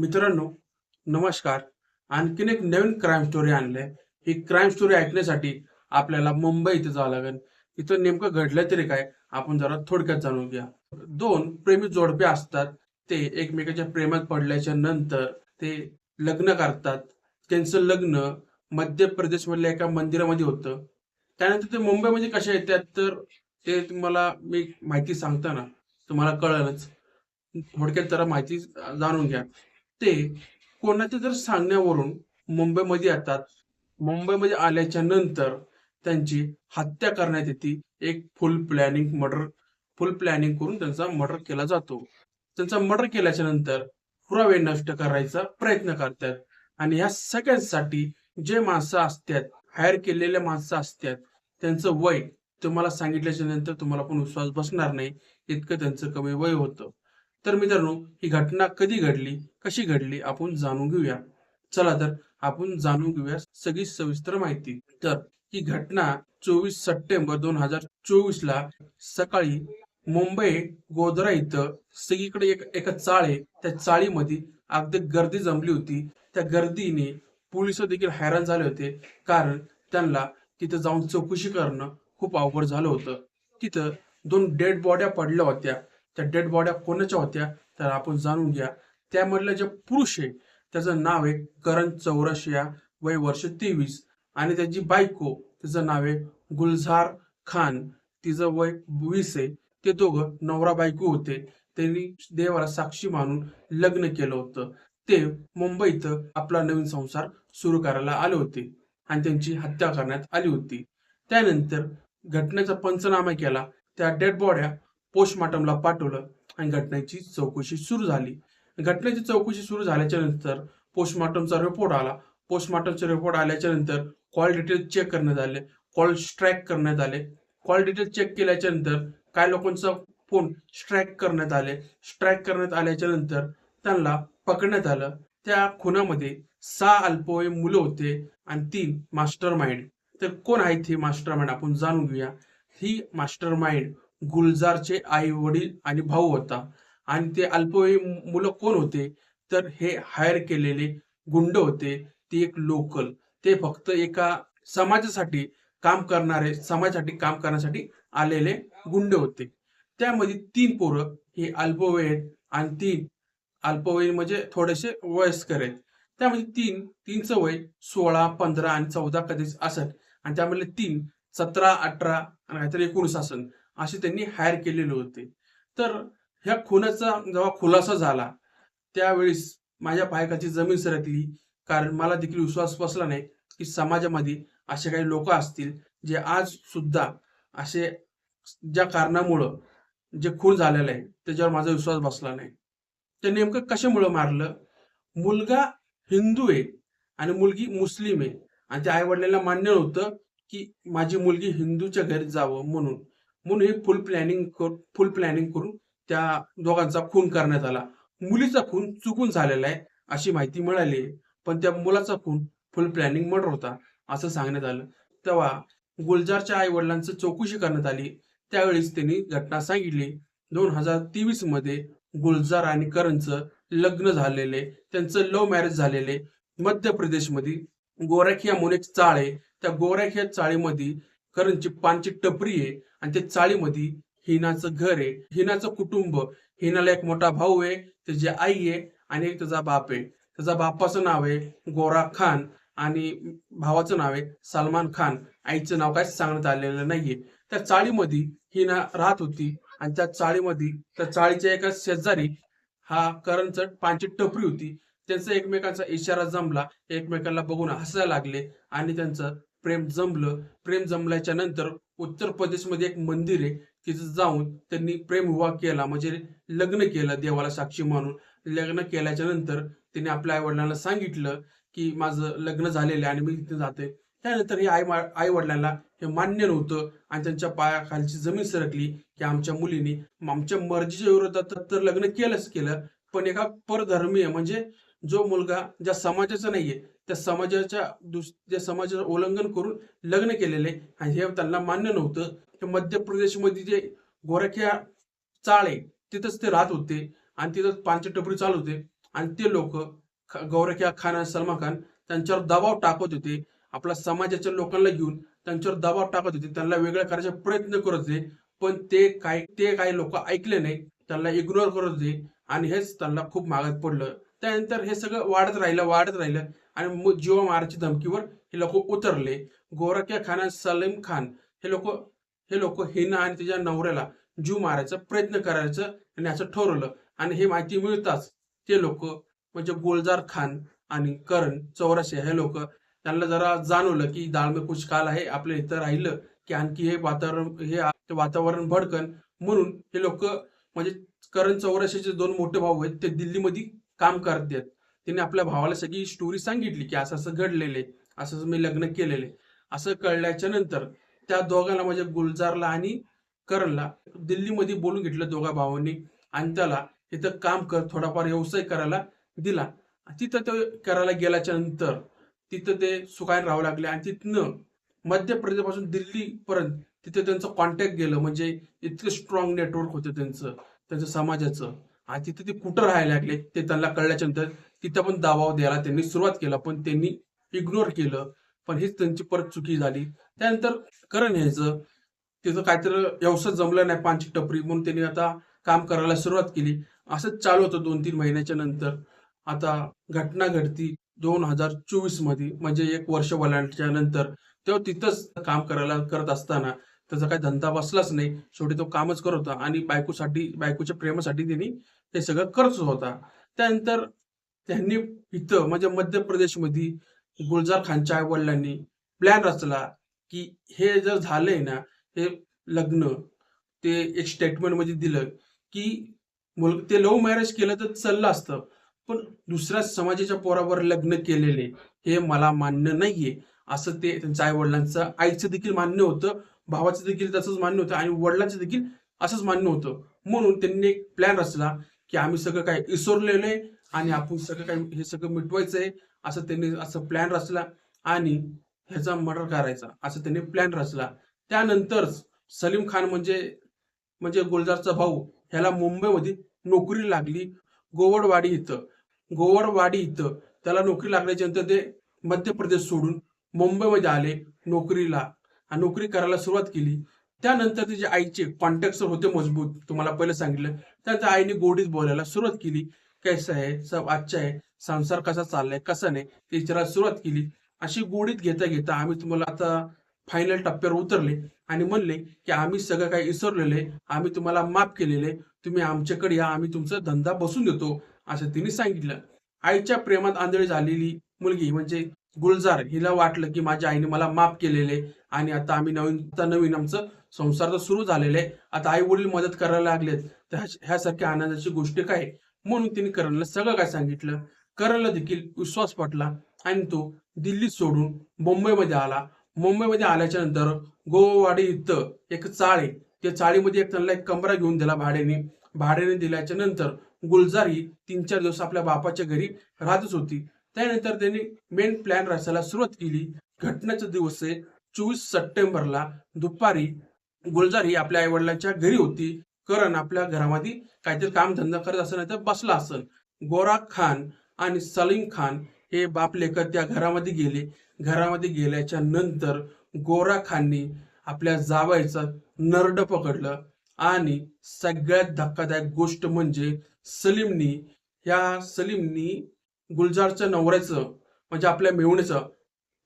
मित्रांनो नमस्कार. आणखीन एक नवीन क्राईम स्टोरी आणले ही क्राईम स्टोरी ऐकण्यासाठी आपल्याला मुंबई इथे जावं लागेल. इथं नेमकं घडलं तरी काय आपण जरा थोडक्यात जाणून घ्या दोन प्रेमी जोडपे असतात. ते एकमेकाच्या प्रेमात पडल्याच्या नंतर ते लग्न करतात. त्यांचं लग्न मध्य प्रदेशमधल्या एका मंदिरामध्ये होतं. त्यानंतर ते मुंबईमध्ये कशा येतात तर ते तुम्हाला मी माहिती सांगताना तुम्हाला कळलंच. थोडक्यात जरा माहिती जाणून घ्या. ते कोणाच्या जर सांगण्यावरून मुंबईमध्ये येतात मुंबईमध्ये आल्याच्यानंतर त्यांची हत्या करण्यात येते. एक full planning murder full planning करून त्यांचा मर्डर केला जातो. त्यांचा मर्डर केल्याच्यानंतर पुरावे नष्ट करायचा प्रयत्न करतात. आणि ह्या सगळ्यांसाठी जे माणसं असतात हायर केलेले माणसं असतात त्यांचं वय तुम्हाला सांगितल्याच्या नंतर तुम्हाला पण विश्वास बसणार नाही. इतकं त्यांचं कमी वय होतं. तर मित्रांनो ही घटना कधी घडली कशी घडली आपण जाणून घेऊया. चला तर आपण जाणून घेऊया सगळी सविस्तर माहिती. तर ही घटना चोवीस सप्टेंबर दोन हजार चोवीस ला सकाळी मुंबई गोधरा इथं सगळीकडे एक एका चाळ आहे त्या चाळीमध्ये अगदी गर्दी जमली होती. त्या गर्दीने पोलीस देखील हैराण झाले होते. कारण त्यांना तिथं जाऊन चौकशी करणं खूप अवघड झालं होतं. तिथं दोन डेड बॉड्या पडल्या होत्या. त्या डेड बॉड्या कोणाच्या होत्या तर आपण जाणून घ्या. त्यामधला जे पुरुष आहे त्याचं नाव आहे करण चौरशिया वय वर्ष तेवीस. आणि त्याची बायको तिचं नाव आहे गुलझार खान. तिचं वय वीस आहे. ते दोघं नवरा बायको होते. त्यांनी देवाला साक्षी मानून लग्न केलं होतं. ते मुंबईत आपला नवीन संसार सुरू करायला आले होते आणि त्यांची हत्या करण्यात आली होती. त्यानंतर घटनेचा पंचनामा केला. त्या डेड बॉड्या पोस्टमॉर्टमला पाठवलं आणि घटनेची चौकशी सुरू झाली. घटनेची चौकशी सुरू झाल्याच्यानंतर पोस्टमॉर्टमचा रिपोर्ट आला. पोस्टमॉर्टमचा रिपोर्ट आल्याच्यानंतर कॉल डिटेल चेक करण्यात आले. कॉल स्ट्रॅक करण्यात आले. कॉल डिटेल चेक केल्याच्यानंतर काय लोकांचा फोन स्ट्रॅक करण्यात आले. स्ट्रॅक करण्यात आल्याच्यानंतर त्यांना पकडण्यात आलं. त्या खुनामध्ये सहा अल्पवयीन मुलं होते आणि तीन मास्टर माइंड तर कोण आहेत हे मास्टर माइंड आपण जाणून घेऊया. ही मास्टर माइंड गुलजारचे आई वडील आणि भाऊ होता. आणि ते अल्पवयीन मुलं कोण होते? तर हे हायर केलेले गुंड होते. ते एक लोकल. ते फक्त एका समाजासाठी काम करणारे समाजासाठी काम करण्यासाठी आलेले गुंड होते. त्यामध्ये तीन पोरं हे अल्पवयीन आणि तीन अल्पवयीन म्हणजे थोडेसे वयस्कर आहेत. त्यामध्ये तीन तीनचं वय सोळा पंधरा आणि चौदा कधीच असत. आणि त्यामधले तीन सतरा अठरा आणि काहीतरी एकोणीस असत. असे त्यांनी हायर केलेले होते. तर ह्या खुनाचा जेव्हा खुलासा झाला त्यावेळेस माझ्या पायकाची जमीन सरकली. कारण मला देखील विश्वास बसला नाही की समाजामध्ये असे काही लोक असतील जे आज सुद्धा असे ज्या कारणामुळं जे खून झालेलं आहे त्याच्यावर माझा विश्वास बसला नाही. ते नेमकं कशामुळं मारलं? मुलगा हिंदू आहे आणि मुलगी मुस्लिम आहे. आणि त्या आईवडिलांना मान्य नव्हतं की माझी मुलगी हिंदूच्या घरी जावं म्हणून. म्हणून हे फुल प्लॅनिंग फुल प्लॅनिंग करून त्या दोघांचा खून करण्यात आला. मुलीचा खून चुकून झालेला आहे अशी माहिती मिळाली. पण त्या मुलाचा खून फुल प्लॅनिंग मर्डर होता असं सांगण्यात आलं. तेव्हा गुलजारच्या आई वडिलांचं चौकशी करण्यात आली. त्यावेळेस त्यांनी घटना सांगितली. दोन हजार तेवीसमध्ये गुलजार आणि करणचं लग्न झालेले त्यांचं लव्ह मॅरेज झालेले. मध्य प्रदेशमध्ये गोरखिया म्हणून एक चाळ आहे. त्या गोरखिया चाळीमध्ये करणची पानची टपरी आहे. आणि त्या चाळीमध्ये हिनाचं घर आहे. हिनाचं कुटुंब. हिनाला एक मोठा भाऊ आहे. त्याची आई आहे आणि एक त्याचा बाप आहे. त्याचा बापाचं नाव आहे गोरा खान आणि भावाचं नाव आहे सलमान खान. आईचं नाव काय सांगण्यात आलेलं नाहीये. त्या चाळीमध्ये हिना राहत होती आणि त्या चाळीमध्ये त्या चाळीच्या एका शेजारी हा करणचं पांची टपरी होती. त्यांचा एकमेकांचा इशारा जमला. एकमेकांना बघून हसायला लागले आणि त्यांचं प्रेम जमलं. प्रेम जमल्याच्या नंतर उत्तर प्रदेशमध्ये एक मंदिर आहे तिथं जाऊन त्यांनी प्रेम विवाह केला म्हणजे लग्न केलं देवाला साक्षी मानून लग्न केल्याच्यानंतर त्यांनी आपल्या आई वडिलांना सांगितलं की माझं लग्न झालेलं आहे आणि मी तिथे जाते त्यानंतर हे आई आई वडिलांना हे मान्य नव्हतं आणि त्यांच्या पायाखालची जमीन सरकली की आमच्या मुलीने आमच्या मर्जीच्या विरोधात तर लग्न केलंच केलं पण एका परधर्मीय म्हणजे जो मुलगा ज्या समाजाचा नाहीये त्या समाजाच्या दुस त्या समाजाचं उल्लंघन करून लग्न केलेले. आणि हे त्यांना मान्य नव्हतं. की मध्य प्रदेशमध्ये जे गोरख्या चाळ आहे तिथंच ते राहत होते. आणि तिथं पानचे टपरी चालू होते. आणि ते लोक गौरख्या खान आणि सलमान खान त्यांच्यावर दबाव टाकत होते. आपल्या समाजाच्या लोकांना घेऊन त्यांच्यावर दबाव टाकत होते. त्यांना वेगळं करायचा प्रयत्न करत होते. पण ते काय ते काही लोक ऐकले नाही. त्यांना इग्नोर करत होते. आणि हेच त्यांना खूप मागत पडलं. त्यानंतर हे सगळं वाढत राहिलं वाढत राहिलं. आणि मग जीवा मारायची धमकीवर हे लोक उतरले. गोरख्या खान आणि सलीम खान हे लोक हे लोक हिना आणि तिच्या नवऱ्याला जीव मारायचा प्रयत्न करायचं आणि असं ठरवलं. आणि हे माहिती मिळताच ते लोक म्हणजे गुलजार खान आणि करण चौराशे हे लोक त्यांना जरा जाणवलं की दाळमे कुछ काल आहे आपल्या इथं राहिलं की आणखी हे वातावरण हे वातावरण भडकन. म्हणून हे लोक म्हणजे करण चौराशेचे दोन मोठे भाऊ आहेत ते दिल्लीमध्ये काम करतात त्यांनी आपल्या भावाला सगळी स्टोरी सांगितली की असं असं घडलेले असं असं मी लग्न केलेले. असं कळल्याच्या नंतर त्या दोघांना म्हणजे गुलजारला आणि करणला दिल्लीमध्ये बोलून घेतलं दोघा भावांनी. आणि त्याला तिथं काम कर थोडाफार व्यवसाय करायला दिला. तिथं ते करायला गेल्याच्यानंतर तिथं ते सुखाने राहावं लागले आणि तिथनं मध्य प्रदेशपासून दिल्लीपर्यंत तिथे त्यांचं कॉन्टॅक्ट गेलं. म्हणजे इतकं स्ट्रॉंग नेटवर्क होतं त्यांचं त्यांचं समाजाचं. आणि तिथे ते कुठं राहायला लागले ते त्यांना कळल्याच्या नंतर तिथं पण दबाव द्यायला त्यांनी सुरुवात केला पण त्यांनी इग्नोर केलं. पण हीच त्यांची परत चुकी झाली. त्यानंतर करण ह्याचं तिथं काहीतरी व्यवसाय जमलं नाही पानची टपरी म्हणून त्यांनी आता काम करायला सुरुवात केली. असंच चालू होतं दोन तीन महिन्याच्या नंतर. आता घटना घडती दोन हजार चोवीसमध्ये म्हणजे एक वर्ष वलांडच्या नंतर. तेव्हा तिथंच काम करायला करत असताना त्याचा काही धंदा बसलाच नाही. शेवटी तो कामच करत होता आणि बायकोसाठी बायकोच्या प्रेमासाठी त्यांनी हे सगळं करत होता. त्यानंतर त्यांनी इथं म्हणजे मध्य प्रदेशमध्ये गुलजार खानच्या आई वडिलांनी प्लॅन रचला की हे जर झालंय ना हे लग्न ते एक स्टेटमेंटमध्ये दिलं की मुल ते लव्ह मॅरेज केलं तर चाललं असतं पण दुसऱ्या समाजाच्या पोरावर लग्न केलेले हे मला मान्य नाहीये. असं ते त्यांच्या आई वडिलांचं आईचं देखील मान्य होतं भावाचं देखील तसंच मान्य होतं आणि वडिलांचं देखील असंच मान्य होतं. म्हणून त्यांनी एक प्लॅन रचला की आम्ही सगळं काय इसरलेलं आहे. आणि आपण सगळं काही हे सगळं मिटवायचं आहे असं त्यांनी असं प्लॅन रचला आणि ह्याचा मर्डर करायचा असं त्यांनी प्लॅन रचला. त्यानंतर सलीम खान म्हणजे म्हणजे गुलजारचा भाऊ ह्याला मुंबईमध्ये नोकरी लागली गोवडवाडी इथं. गोवडवाडी इथं त्याला नोकरी लागल्याच्या नंतर ते मध्य प्रदेश सोडून मुंबईमध्ये आले नोकरीला. नोकरी करायला सुरुवात केली. त्यानंतर तिचे आईचे कॉन्टॅक्ट होते मजबूत तुम्हाला पहिलं सांगितलं. त्यानंतर आईने गोडीत बोलायला सुरुवात केली. कैसा आहे सब अच्छा आहे संसार कसा चाललाय कसा नाही ते विचारायला सुरुवात केली. अशी गोडीत घेता घेता आम्ही तुम्हाला आता फायनल टप्प्यावर उतरले आणि म्हणले की आम्ही सगळं काही विसरलेले आम्ही तुम्हाला माफ केलेले तुम्ही आमच्याकडे या आम्ही तुमचा धंदा बसून देतो असं तिने सांगितलं. आईच्या प्रेमात आंधळी झालेली मुलगी म्हणजे गुलजार हिला वाटलं की माझ्या आईने मला माफ केलेले आणि आता आम्ही नवीन आता नवीन आमचं संसार तर सुरू झालेले आता आई वडील मदत करायला लागलेत. तर ह्या- ह्यासारख्या आनंदाची गोष्ट काय म्हणून तिने करणला सगळं काय सांगितलं. करणला देखील विश्वास पटला आणि तो दिल्लीत सोडून मुंबईमध्ये आला. मुंबईमध्ये आल्याच्यानंतर गोवाडी इथं एक चाळी त्या चाळीमध्ये एक त्यांना एक कमरा घेऊन दिला भाड्याने. भाड्याने दिल्याच्या नंतर गुलजार ही तीन चार दिवस आपल्या बापाच्या घरी राहतच होती. त्यानंतर त्यांनी मेन प्लॅन रचायला सुरुवात केली. घटनेचा दिवस आहे चोवीस सप्टेंबरला. दुपारी गुलजार ही आपल्या आई वडिलांच्या घरी होती. करण आपल्या घरामध्ये काहीतरी काम धंदा करत असं नाही तर बसला असेल गोरा खान आणि सलीम खान हे बाप लेकर त्या घरामध्ये गेले. घरामध्ये गेल्याच्यानंतर गोरा खाननी आपल्या जावायचं नरड पकडलं आणि सगळ्यात धक्कादायक गोष्ट म्हणजे सलीमनी ह्या सलीमनी गुलजारच्या नवऱ्याचं म्हणजे आपल्या मेवणीचं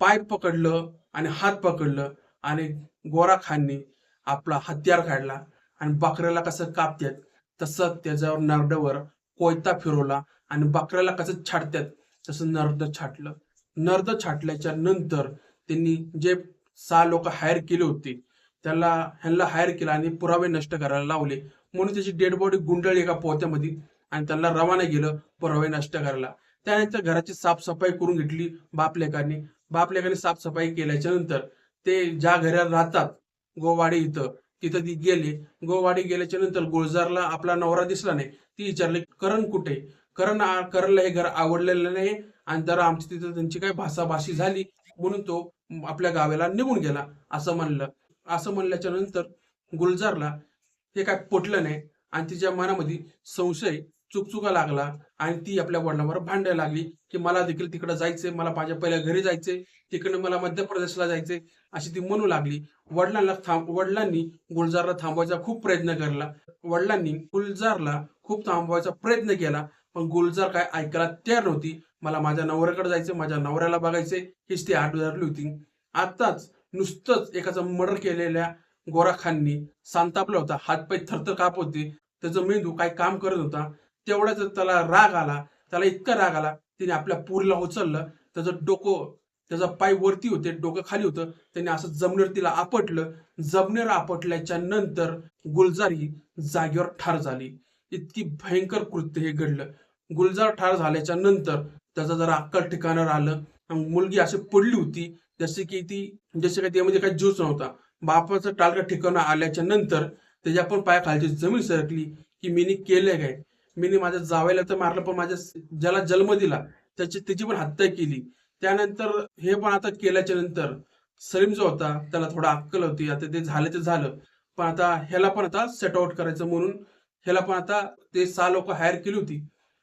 पाय पकडलं आणि हात पकडलं आणि गोरा खाननी आपला हत्यार काढला. आणि बकऱ्याला कसं कापतात तसं त्याच्यावर नरड्यावर कोयता फिरवला आणि बकऱ्याला कसं छाटतात तसं नर्द छाटलं. नर्द छाटल्याच्या नंतर त्यांनी जे सहा लोक हायर केले होते त्याला ह्यांना हायर केला आणि पुरावे नष्ट करायला लावले. म्हणून त्याची डेड बॉडी गुंडळली एका पोत्यामध्ये आणि त्यांना रवाना गेलं पुरावे नष्ट करायला. त्यानंतर घराची साफसफाई करून घेतली बापलेकांनी. बापलेकांनी साफसफाई केल्याच्यानंतर ते ज्या घरात राहतात गोवाडी इथं तिथं ती गेले. गोवाडी गेल्याच्यानंतर गुलजारला आपला नवरा दिसला नाही. ती विचारली करण कुठे? करण करणला हे घर आवडलेलं नाही आणि जरा आमची तिथं त्यांची काही भाषाभाषी झाली म्हणून तो आपल्या गावाला निघून गेला असं म्हणलं. असं म्हणल्याच्या नंतर गुलजारला हे काय पटलं नाही आणि तिच्या मनामध्ये संशय चुकचुका लागला आणि ती आपल्या वडिलांवर भांडायला लागली की मला देखील तिकडे जायचंय मला माझ्या पहिल्या घरी जायचंय तिकडनं मला मध्य प्रदेशला जायचंय अशी ती म्हणू लागली. वडिलांना थांब वडिलांनी गुलजारला थांबवायचा खूप प्रयत्न केला वडिलांनी गुलजारला खूप थांबवायचा प्रयत्न केला पण गुलजार काय ऐकायला तयार नव्हती. मला माझ्या नवऱ्याकडे जायचं माझ्या नवऱ्याला बघायचंय हीच ती आठ धरली होती. आताच नुसतंच एकाचा मर्डर केलेल्या गोराखांनी सांतापला संतापला होता. हातपाय थरथर काप होते. त्याचं मेंदू काय काम करत होता? तेवढ्याच त्याला राग आला त्याला इतका राग आला त्याने आपल्या पुरीला उचललं त्याचं डोकं त्याचा पाय वरती होते डोकं खाली होतं त्याने असं जमनेर तिला आपटलं. जमनेर आपटल्याच्या नंतर गुलजारी जागेवर ठार झाली. इतकी भयंकर कृत्य हे घडलं. गुलजार ठार झाल्याच्यानंतर त्याचा जरा अक्कल ठिकाणावर आलं. मुलगी अशी पडली होती जसे की ती जसे काही त्यामध्ये काही जीवच नव्हता. बापाचं टालका ठिकाणं आल्याच्यानंतर त्याच्या पण पायाखालची जमीन सरकली की मीनी केलंय काय? मी माझ्या जावयाला तर मारलं पण माझ्या ज्याला जन्म दिला त्याची त्याची पण हत्या केली. त्यानंतर हे पण आता केल्याच्यानंतर सलीम जो होता त्याला थोडा अक्कल होती. आता ते झालं ते झालं. पण आता ह्याला पण आता सेट आउट करायचं म्हणून ह्याला पण आता ते सहा लोक हायर केली होती.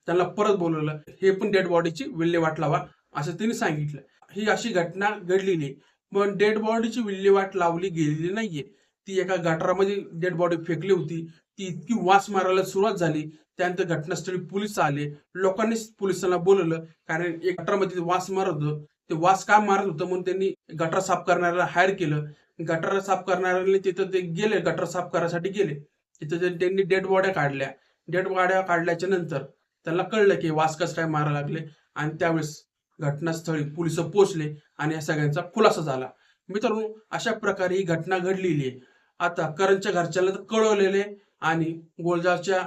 त्यांना परत बोलवलं. हे पण डेड बॉडीची विल्हेवाट लावा असं त्यांनी सांगितलं. ही अशी घटना घडलेली आहे. पण डेड बॉडीची विल्हेवाट लावली गेलेली नाहीये. ती एका गटारामध्ये डेड बॉडी फेकली होती. ती इतकी वास मारायला सुरुवात झाली. त्यानंतर घटनास्थळी पोलीस आले. लोकांनी पोलिसांना बोलवलं. कारण एक गटारामध्ये वास मारत होतं. ते वास का मारत होतं म्हणून त्यांनी गटार साफ करणाऱ्याला हायर केलं. गटार साफ करणाऱ्याने तिथं ते गेले. गटार साफ करायसाठी गेले. तिथं त्यांनी डेड बॉड्या काढल्या. डेड बॉड्या काढल्याच्या नंतर त्यांना कळलं की वास कसं काय मारायला लागले. आणि त्यावेळेस घटनास्थळी पोलीस पोहोचले आणि या सगळ्यांचा खुलासा झाला. मित्रांनो अशा प्रकारे ही घटना घडलेली आहे. आता करणच्या घरच्याला तर कळवलेले आणि गोलजारच्या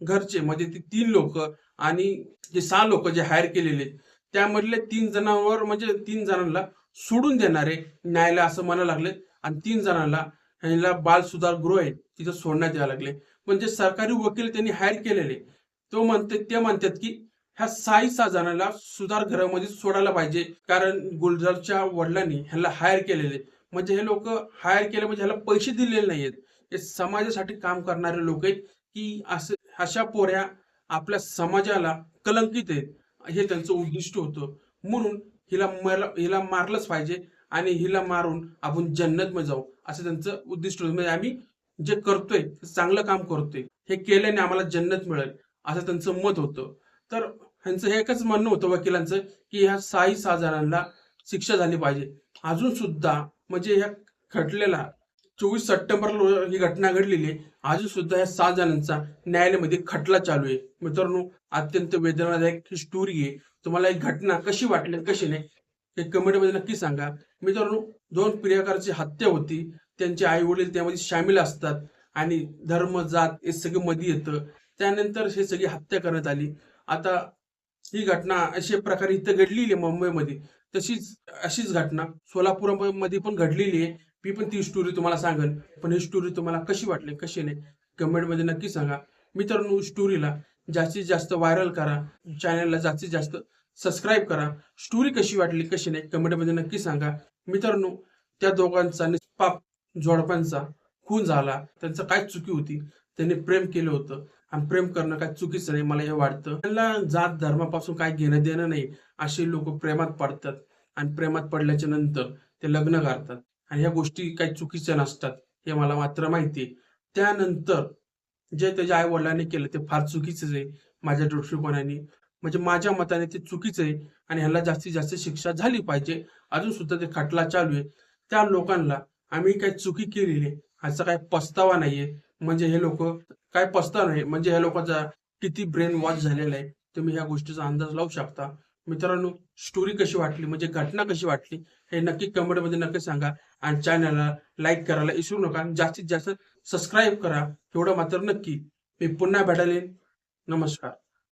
घरचे म्हणजे ते तीन लोक आणि जे सहा लोक जे हायर केलेले त्यामधले तीन जणांवर म्हणजे तीन जणांना सोडून देणारे न्यायालय असं म्हणायला लागले. आणि तीन जणांना ह्यांना बाल सुधार गृह आहे तिथं सोडण्यात यायला लागले. पण जे सरकारी वकील त्यांनी हायर केलेले. तो म्हणते ते म्हणतात की ह्या साई सहा जणांना सुधार घरामध्ये सोडायला पाहिजे. कारण गुलजारच्या वडिलांनी ह्याला हायर केलेले. म्हणजे हे लोक हायर केले म्हणजे ह्याला पैसे दिलेले नाहीयेत. हे समाजासाठी काम करणारे लोक आहेत की असं अशा पोऱ्या आपल्या समाजाला कलंकित आहेत. हे त्यांचं उद्दिष्ट होतं. म्हणून हिला मर हिला मारलंच पाहिजे आणि हिला मारून आपण जन्नत मध्ये जाऊ असं त्यांचं उद्दिष्ट होतं. म्हणजे आम्ही जे करतोय चांगलं काम करतोय हे केल्याने आम्हाला जन्नत मिळेल असं त्यांचं मत होतं. तर ह्यांचं हे एकच म्हणणं होतं वकिलांचं की ह्या साई सहा जणांना शिक्षा झाली पाहिजे. अजून सुद्धा म्हणजे ह्या खटलेला चोवीस सप्टेंबरला ही घटना घडलेली आहे. अजून सुद्धा ह्या सहा जणांचा न्यायालयामध्ये खटला चालू आहे. मित्रांनो अत्यंत वेदनादायक ही स्टोरी आहे. तुम्हाला ही घटना कशी वाटली कशी नाही हे कमेंटमध्ये नक्की सांगा. मित्रांनो दोन प्रियकारची हत्या होती. त्यांचे आई वडील त्यामध्ये सामील असतात आणि धर्म जात हे सगळं मध्ये येतं. त्यानंतर हे सगळी हत्या करण्यात आली. आता ही घटना अशा प्रकारे इथं घडलेली आहे मुंबईमध्ये. तशीच अशीच घटना सोलापूरमध्ये पण घडलेली आहे. मी पण ती स्टोरी तुम्हाला सांगेन. पण ही स्टोरी तुम्हाला कशी वाटली कशी नाही कमेंटमध्ये नक्की सांगा. मित्रांनो स्टोरीला जास्तीत जास्त व्हायरल करा चॅनलला जास्तीत जास्त सबस्क्राईब करा. स्टोरी कशी वाटली कशी नाही कमेंटमध्ये नक्की सांगा. मित्रांनो त्या दोघांचा निष्पाप जोडप्यांचा खून झाला. त्यांचं काय चुकी होती त्यांनी प्रेम केलं होतं. आणि प्रेम करणं काय चुकीचं नाही मला हे वाटतं. त्यांना जात धर्मापासून काय घेणं देणं नाही असे लोक प्रेमात पडतात. आणि प्रेमात पडल्याच्या नंतर ते लग्न करतात. आणि ह्या गोष्टी काही चुकीच्या नसतात हे मला मात्र माहिती आहे. त्यानंतर जे त्याच्या आई वडिलांनी केलं ते फार चुकीचंच आहे माझ्या दृष्टिकोनाने. म्हणजे माझ्या मताने ते चुकीचं आहे आणि ह्याला जास्तीत जास्त शिक्षा झाली पाहिजे. अजून सुद्धा ते खटला चालू आहे. त्या लोकांना आम्ही काही चुकी केलेली आहे ह्याचा काही पस्तावा नाहीये. म्हणजे हे लोक काय पस्तावा नाही. म्हणजे ह्या लोकांचा किती ब्रेन वॉश झालेला आहे तुम्ही ह्या गोष्टीचा अंदाज लावू शकता. मित्रांनो स्टोरी कशी वाटली? म्हणजे घटना कशी वाटली? हे नक्की कमेंटमध्ये नक्की सांगा. आणि चॅनलला लाईक करायला विसरू नका. आणि जास्तीत जास्त सबस्क्राईब करा. एवढं मात्र नक्की. मी पुन्हा भेटायला नमस्कार.